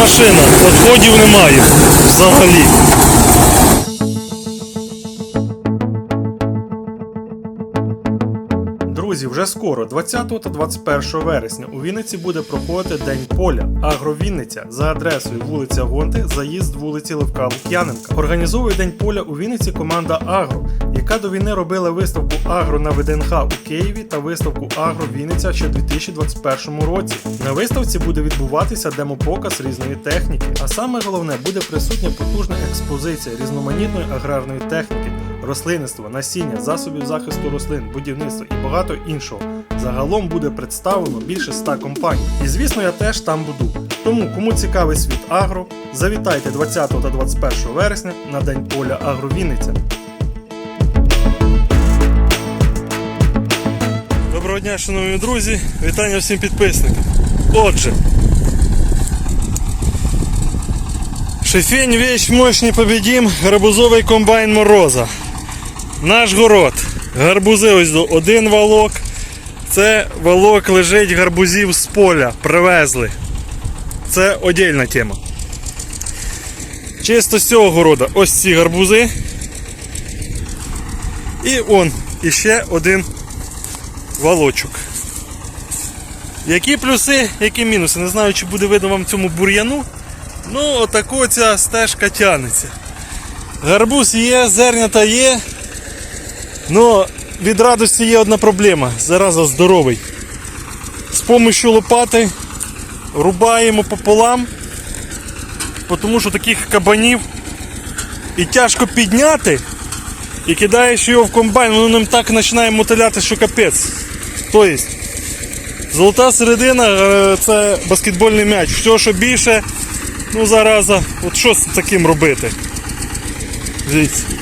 машина, відходів немає взагалі. Вже скоро, 20 та 21 вересня, у Вінниці буде проходити День поля. Агровінниця за адресою вулиця Гонти, заїзд вулиці Левка Лук'яненка. Організовує День поля у Вінниці команда Агро, яка до війни робила виставку Агро на ВДНХ у Києві та виставку Агро Вінниця ще у 2021 році. На виставці буде відбуватися демопоказ різної техніки. А саме головне буде присутня потужна експозиція різноманітної аграрної техніки рослинництва, насіння, засобів захисту рослин, будівництва і багато іншого. Загалом буде представлено більше 100 компаній. І звісно, я теж там буду. Тому, кому цікавий світ агро, завітайте 20 та 21 вересня на День поля Агро Вінниця. Доброго дня, шановні друзі! Вітання всім підписникам. Отже. Шефень вещь мощь непобедим, гарбузовий комбайн Мороза. Наш город. Гарбузи ось один валок. Це валок лежить гарбузів з поля. Привезли. Це отдельна тема. Чисто з цього города ось ці гарбузи. І он іще один валочок. Які плюси, які мінуси? Не знаю, чи буде видно вам цьому бур'яну. Ну, отако ця стежка тянеться. Гарбуз є, зернята є. Ну, від радості є одна проблема. Зараза здоровий. З помощью лопати рубаємо пополам, тому що таких кабанів і тяжко підняти, і кидаєш його в комбайн, воно ним так починає мотиляти, що капець. Тобто, золота середина е, це баскетбольний м'яч. Все, що більше, ну зараза, от що з таким робити? Дивіться.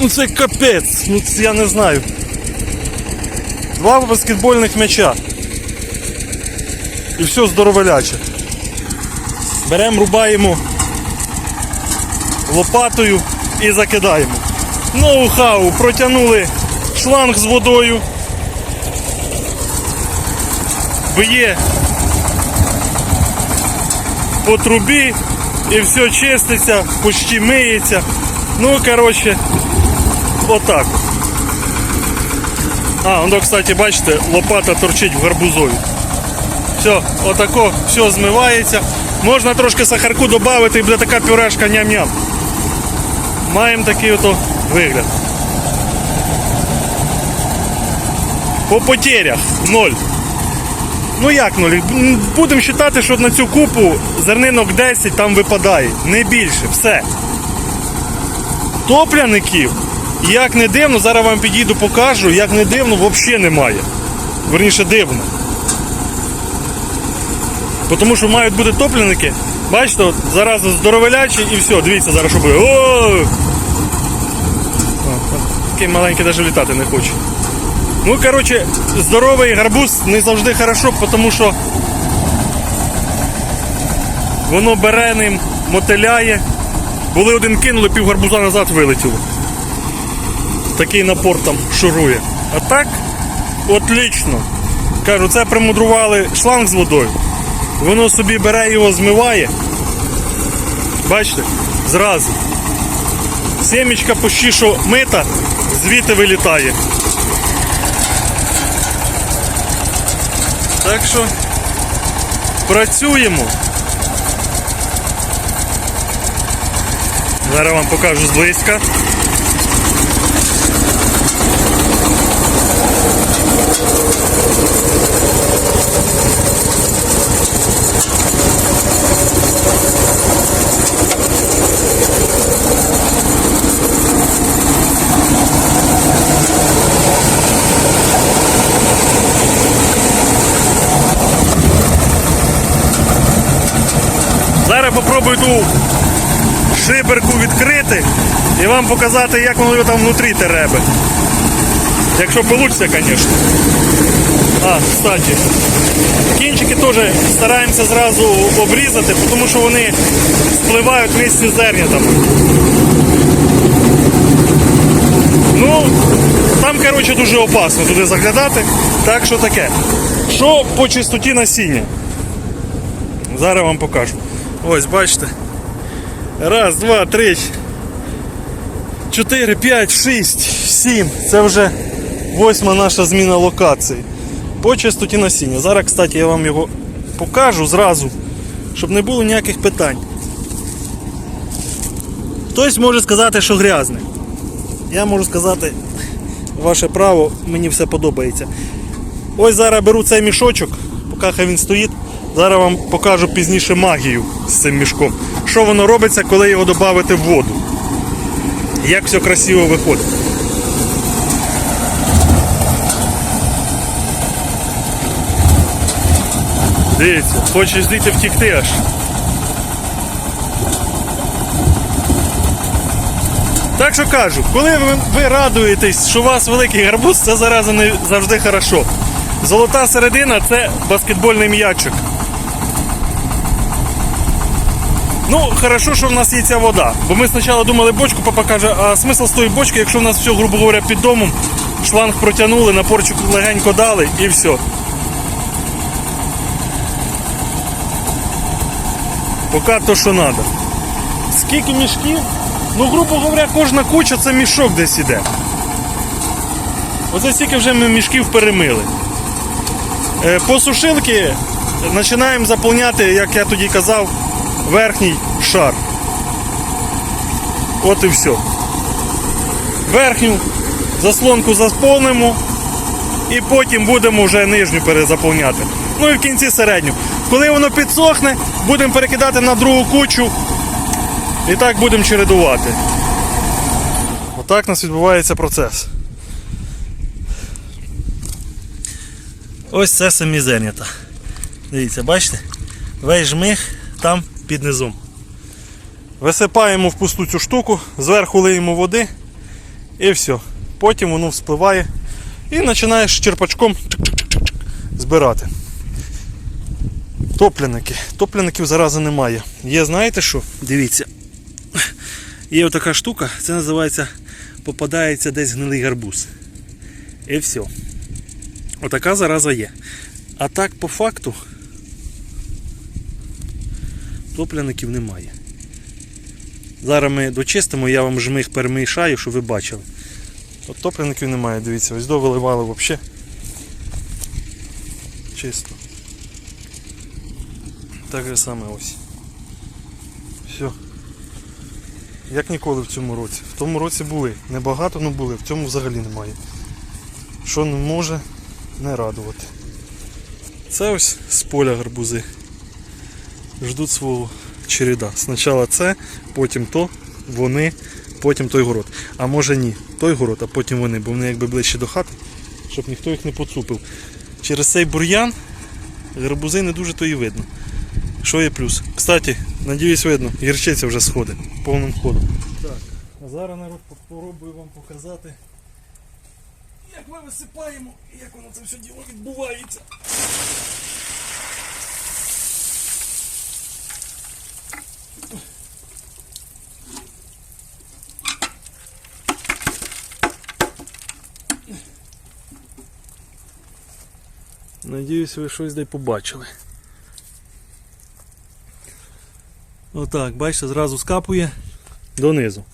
Ну це капець, ну це я не знаю. Два баскетбольних м'яча. І все здоровеляче. Беремо, рубаємо лопатою і закидаємо. Ноу-хау, протягнули шланг з водою. Б'є по трубі і все чиститься, почти миється. Ну, коротше, отак. А, воно, кстати, бачите, лопата торчить в гарбузові. Все, отако, все змивається. Можна трошки сахарку додати і буде така пюрешка ням-ням. Маємо такий ото вигляд. По потерях ноль. Ну як ноль? Будемо вважати, що на цю купу зернинок 10 там випадає. Не більше, все. Топляників, як не дивно, зараз вам підійду покажу, як не дивно, взагалі немає. Верніше дивно. Тому що мають бути топляники. Бачите, от зараз здоровелячі і все, дивіться, зараз що буде. Такий маленький навіть літати не хоче. Ну, коротше, здоровий гарбуз не завжди хорошо, тому що воно бере ним, мотиляє. Були один кинули, пів гарбуза назад вилетіло. Такий напор там шурує. А так, отлично. Кажу, це примудрували шланг з водою. Воно собі бере його, змиває. Бачите? Зразу. Сімечка почти що мита, звідти вилітає. Так що працюємо. Зараз вам покажу зблизька. Зараз попробую ту шиберку відкрити і вам показати, як воно там внутрі теребе. Якщо вийде, звісно. А, кстати, кінчики теж стараємося зразу обрізати, тому що вони спливають місці з зернятами. Ну, там, коротше, дуже опасно туди заглядати. Так що таке. Що по чистоті насіння? Зараз вам покажу. Ось, бачите. Раз, два, три. Чотири, п'ять, шість, сім. Це вже восьма наша зміна локації. По чистоті насіння. Зараз, кстати, я вам його покажу зразу, щоб не було ніяких питань. Хтось може сказати, що грязне. Я можу сказати, ваше право, мені все подобається. Ось зараз беру цей мішочок, поки хай він стоїть. Зараз вам покажу пізніше магію з цим мішком. Що воно робиться, коли його додати в воду. Як все красиво виходить. Дивіться, хочеш звідти втікти аж. Так що кажу, коли ви, ви радуєтесь, що у вас великий гарбуз, це зараза не завжди хорошо. Золота середина це баскетбольний м'ячик. Ну, хорошо, що в нас є ця вода. Бо ми спочатку думали бочку, папа каже, а смисл з тої бочки, якщо в нас все, грубо говоря, під домом, шланг протягнули, напорчик легенько дали і все. Поки то, що треба. Скільки мішків? Ну, грубо говоря, кожна куча це мішок десь іде. Оце стільки вже ми мішків перемили. Е, По сушилки починаємо заповняти, як я тоді казав, верхній шар. От і все. Верхню заслонку заповнимо і потім будемо вже нижню перезаповняти. Ну і в кінці середню. Коли воно підсохне, будемо перекидати на другу кучу і так будемо чередувати. Отак у нас відбувається процес. Ось це самі зернята. Дивіться, бачите? Весь жмих там під низом. Висипаємо в пусту цю штуку, зверху лиємо води і все. Потім воно вспливає і починаєш черпачком збирати. Топляники. Топляників зарази немає. Є, знаєте що? Дивіться. Є отака штука, це називається попадається десь гнилий гарбуз. І все. Отака зараза є. А так по факту топляників немає. Зараз ми дочистимо, я вам жмих перемішаю, щоб ви бачили. От топляників немає, дивіться, ось до виливали взагалі. Чисто. Так же саме ось. Все. Як ніколи в цьому році. В тому році були. Небагато, але були, в цьому взагалі немає. Що не може не радувати. Це ось з поля гарбузи. Ждуть свого череда. Спочатку це, потім то, вони, потім той город. А може ні, той город, а потім вони, бо вони якби ближче до хати, щоб ніхто їх не поцупив. Через цей бур'ян гарбузи не дуже то і видно. Що є плюс? Кстати, надіюсь видно, гірчиця вже сходить повним ходом. Так, а зараз народ попробую вам показати, як ми висипаємо і як воно це все діло відбувається. Надіюсь, ви щось де побачили. Отак, бачите, зразу скапує донизу.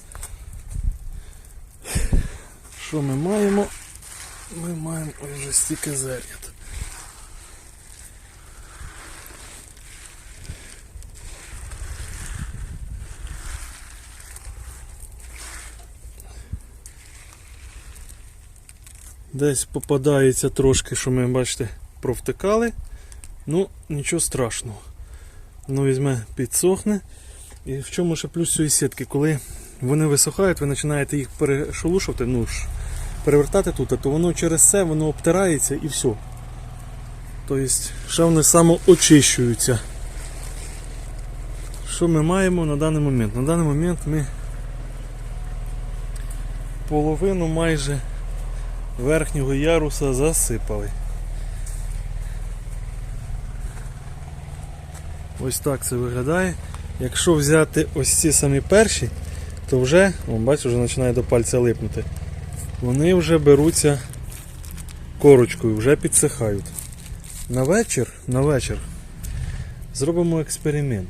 Що ми маємо? Ми маємо ось вже стільки зернят. Десь попадається трошки, що ми, бачите, провтикали. Ну, нічого страшного. Воно візьме, підсохне. І в чому ще плюс цієї сітки, коли вони висохають, ви починаєте їх перешелушувати, ну ж, перевертати тут, то воно через це воно обтирається і все. Тобто, ще вони самоочищуються. Що ми маємо на даний момент? На даний момент ми половину майже верхнього яруса засипали. Ось так це виглядає. Якщо взяти ось ці самі перші, то вже, о, бачу, вже починає до пальця липнути. Вони вже беруться корочкою, вже підсихають. На вечір, на вечір зробимо експеримент.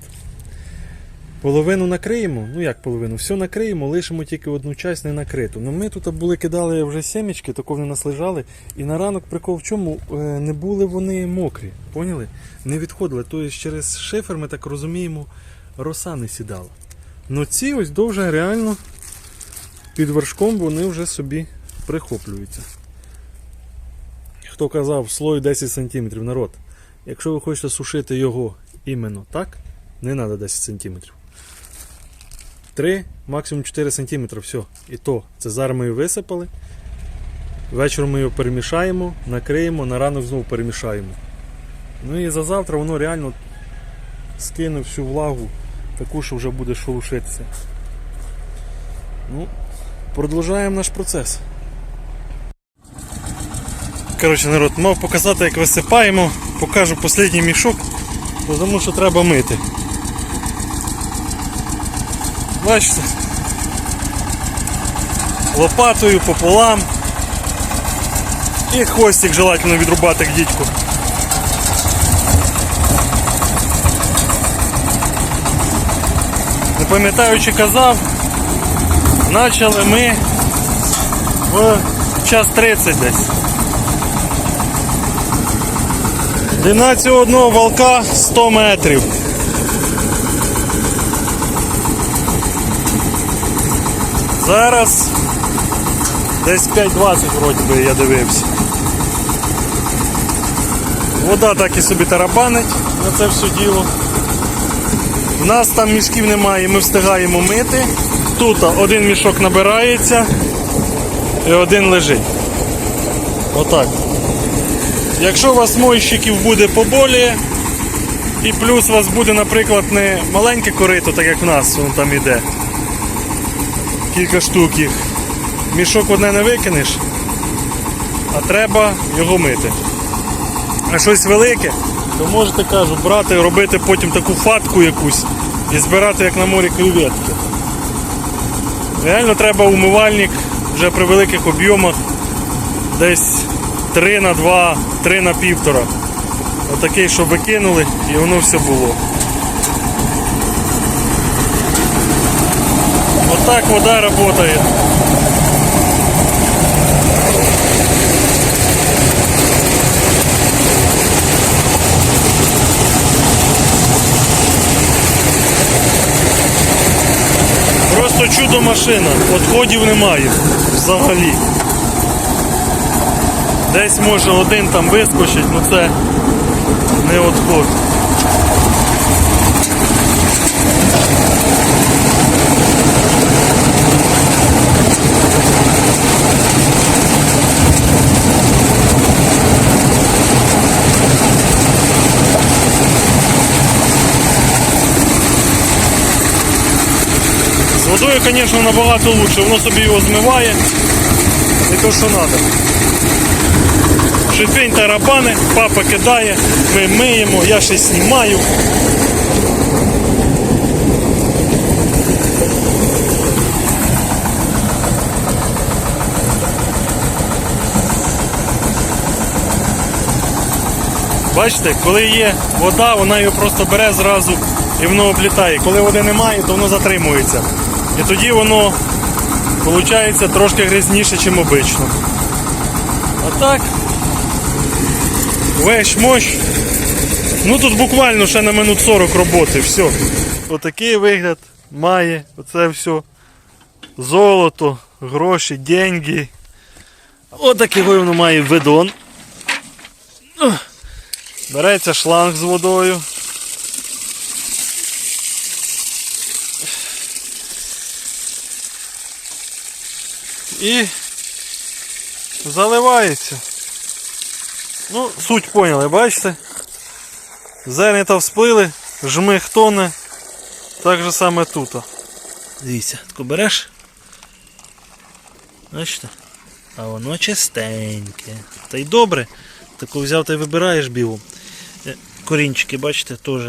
Половину накриємо, ну як половину, все накриємо, лишимо тільки одну часть не накриту. Ну ми тут були кидали вже сімечки, тако вони нас лежали. І на ранок прикол в чому е, не були вони мокрі, поняли? Не відходили. Тобто через шифер, ми так розуміємо, роса не сідала. Ну ці ось довже реально під вершком вони вже собі прихоплюються. Хто казав, слой 10 см народ. Якщо ви хочете сушити його іменно так, не треба 10 см. 3, максимум 4 см, все. І то, це зараз ми його висипали. Вечором ми його перемішаємо, накриємо, на ранок знову перемішаємо. Ну і за завтра воно реально скине всю влагу, таку, що вже буде шелушитися. Ну, продовжуємо наш процес. Коротше, народ, мав показати, як висипаємо, покажу останній мішок, тому що треба мити. Бачите? Лопатою пополам. І хвостик желательно відрубати як дідьку. Не пам'ятаю, чи казав, почали ми в час 30 десь. Длина цього одного волка 100 метрів. Зараз десь 5.20 вроді би я дивився. Вода так і собі тарабанить на це все діло. У нас там мішків немає, ми встигаємо мити. Тут один мішок набирається і один лежить. Отак. Якщо у вас мойщиків буде поболіє, і плюс у вас буде, наприклад, не маленьке корито, так як в нас, воно там іде. Кілька штук їх. Мішок одне не викинеш, а треба його мити. А щось велике, то можете кажу, брати, робити потім таку фатку якусь і збирати як на морі креветки. Реально треба умивальник вже при великих об'ємах десь 3 на 2, 3 на 1,5. Отакий, щоб викинули і воно все було. Отак вода працює. Просто чудо машина, отходів немає взагалі. Десь може один там вискочить, але це не отход. З водою, звісно, набагато краще, воно собі його змиває. І то, що треба. Шипень тарабани, папа кидає, ми миємо, я ще знімаю. Бачите, коли є вода, вона її просто бере зразу і воно облітає. Коли води немає, то воно затримується. І тоді воно виходить трошки грязніше, ніж обично. А так, весь мощ. Ну тут буквально ще на минут 40 роботи, все. Отакий вигляд має оце все. Золото, гроші, деньги. Отакий воно має видон. Береться шланг з водою. І заливається. Ну, суть поняли, бачите? Зернята всплили, жмих тоне. Так же саме тут. Дивіться, тако береш. Бачите? А воно чистеньке. Та й добре. Тако взяв та й вибираєш білу. Е, Корінчики, бачите, теж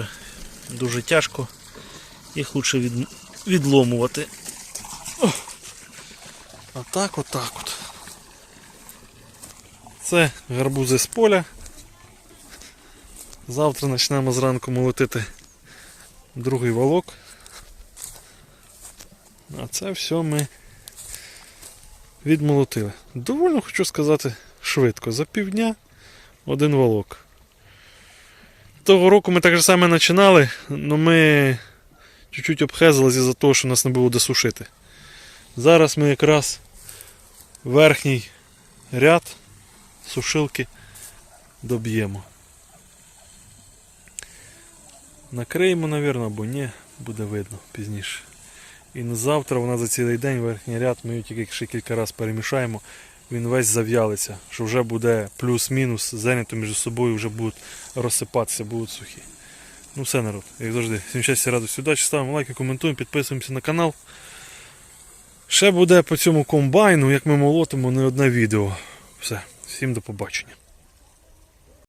дуже тяжко. Їх лучше від... відломувати. О! Отак, отак от. Це гарбузи з поля. Завтра почнемо зранку молотити другий волок. А це все ми відмолотили. Довольно хочу сказати швидко. За півдня один волок. Того року ми так же саме починали, але ми чуть-чуть обхезились із-за того, що нас не було де сушити. Зараз ми якраз верхній ряд сушилки доб'ємо. Накриємо, мабуть, або ні, буде видно пізніше. І на завтра вона за цілий день верхній ряд, ми його тільки ще кілька разів перемішаємо, він весь зав'ялиться, що вже буде плюс-мінус, зайнято між собою вже будуть розсипатися, будуть сухі. Ну все, народ, як завжди, всім щастя, радості, удачі, ставимо лайки, коментуємо, підписуємося на канал. Ще буде по цьому комбайну, як ми молотимо, не одне відео. Все, всім до побачення.